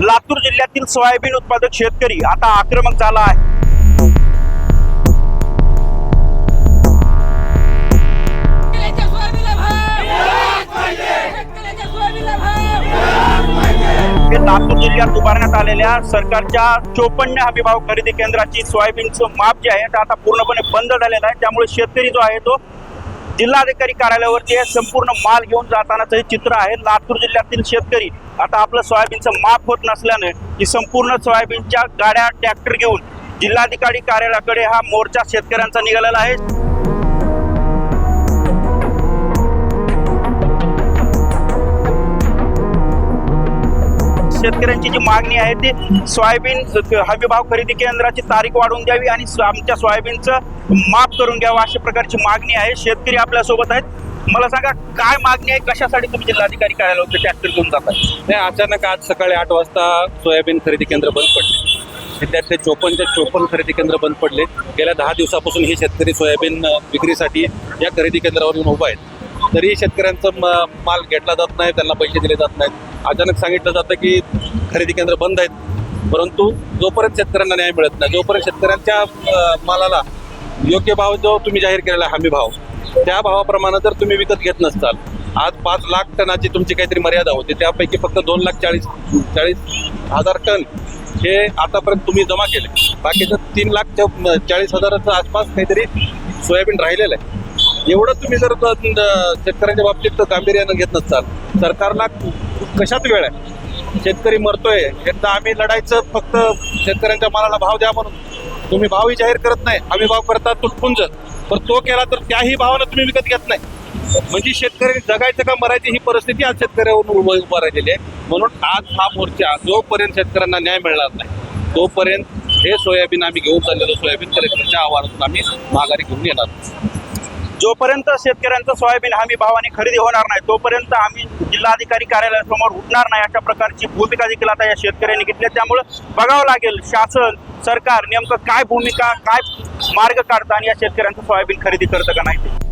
लातूर जिल्ह्यातील सोयाबीन उत्पादक शेतकरी आता आक्रमक झाला आहे. लातूर जिल्ह्यात उभारण्यात आलेल्या सरकारच्या चोपन्न हमीभाव खरेदी केंद्राची सोयाबीनचं माप जे आहे ते आता पूर्णपणे बंद झालेलं आहे. त्यामुळे शेतकरी जो आहे तो जिल्हाधिकारी कार्यालयावरती हे संपूर्ण माल घेऊन जातानाचं हे चित्र आहे. लातूर जिल्ह्यातील शेतकरी आता आपलं सोयाबीनचं माप होत नसल्याने ही संपूर्ण सोयाबीनच्या गाड्या ट्रॅक्टर घेऊन जिल्हाधिकारी कार्यालयाकडे हा मोर्चा शेतकऱ्यांचा निघालेला आहे. शेतकऱ्यांची जी मागणी आहे ती सोयाबीन हमीभाव खरेदी केंद्राची तारीख वाढवून द्यावी आणि आमच्या सोयाबीनचं माफ करून घ्यावं अशा प्रकारची मागणी आहे. शेतकरी आपल्यासोबत आहेत. मला सांगा काय मागणी आहे? कशासाठी तुम्ही जिल्हाधिकारी कार्यालयावर ट्रॅक्टर घेऊन जातात नाही अचानक आज सकाळी आठ वाजता सोयाबीन खरेदी केंद्र बंद पडले. त्यातले चोपन्नचे चोपन्न खरेदी केंद्र बंद पडले. गेल्या दहा दिवसापासून हे शेतकरी सोयाबीन विक्रीसाठी या खरेदी केंद्रावर येऊन उभा आहेत. तरी शेतकऱ्यांचा माल घेतला जात नाही त्यांना पैसे दिले जात नाहीत. अचानक सांगितलं जातं की खरेदी केंद्र बंद आहेत. परंतु जोपर्यंत शेतकऱ्यांना न्याय मिळत नाही जोपर्यंत शेतकऱ्यांच्या मालाला योग्य भाव जो तुम्ही जाहीर केलेला हमी भाव त्या भावाप्रमाणे जर तुम्ही विकत घेत नसताल आज पाच लाख टनाची तुमची काहीतरी मर्यादा होती त्यापैकी फक्त दोन लाख चाळीस चाळीस हजार टन हे आतापर्यंत तुम्ही जमा केले. बाकीचं तीन लाख चाळीस हजाराच्या आसपास काहीतरी सोयाबीन राहिलेलं आहे. एवढं तुम्ही जर शेतकऱ्यांच्या बाबतीत गांभीर्यानं घेत नसाल. सरकारला कशात वेळ आहे? शेतकरी मरतोय एकदा आम्ही लढायचं फक्त शेतकऱ्यांच्या मालाला भाव द्या म्हणून. तुम्ही भावही जाहीर करत नाही आम्ही भाव करता तुटपुंज. पण तो केला तर त्याही भावानं तुम्ही विकत घेत नाही. म्हणजे शेतकरी जगायचं का मरायची ही परिस्थिती आज शेतकऱ्यावरून उभं उभं राहिलेली आहे. म्हणून आज हा मोर्चा जोपर्यंत शेतकऱ्यांना न्याय मिळणार नाही तोपर्यंत हे सोयाबीन आम्ही घेऊन चाललेलो सोयाबीन कलेक्टरच्या आवारातून आम्ही माघारी घेऊन येणार. जोपर्यंत शेतकऱ्यांचं सोयाबीन हमी भावाने खरेदी होणार नाही तोपर्यंत आम्ही जिल्हाधिकारी कार्यालयासमोर उठणार नाही अशा प्रकारची भूमिका देखील आता या शेतकऱ्यांनी घेतली. त्यामुळं बघावं लागेल शासन सरकार नेमकं काय भूमिका काय मार्ग काढतं आणि या शेतकऱ्यांचं सोयाबीन खरेदी करतं का नाही ते.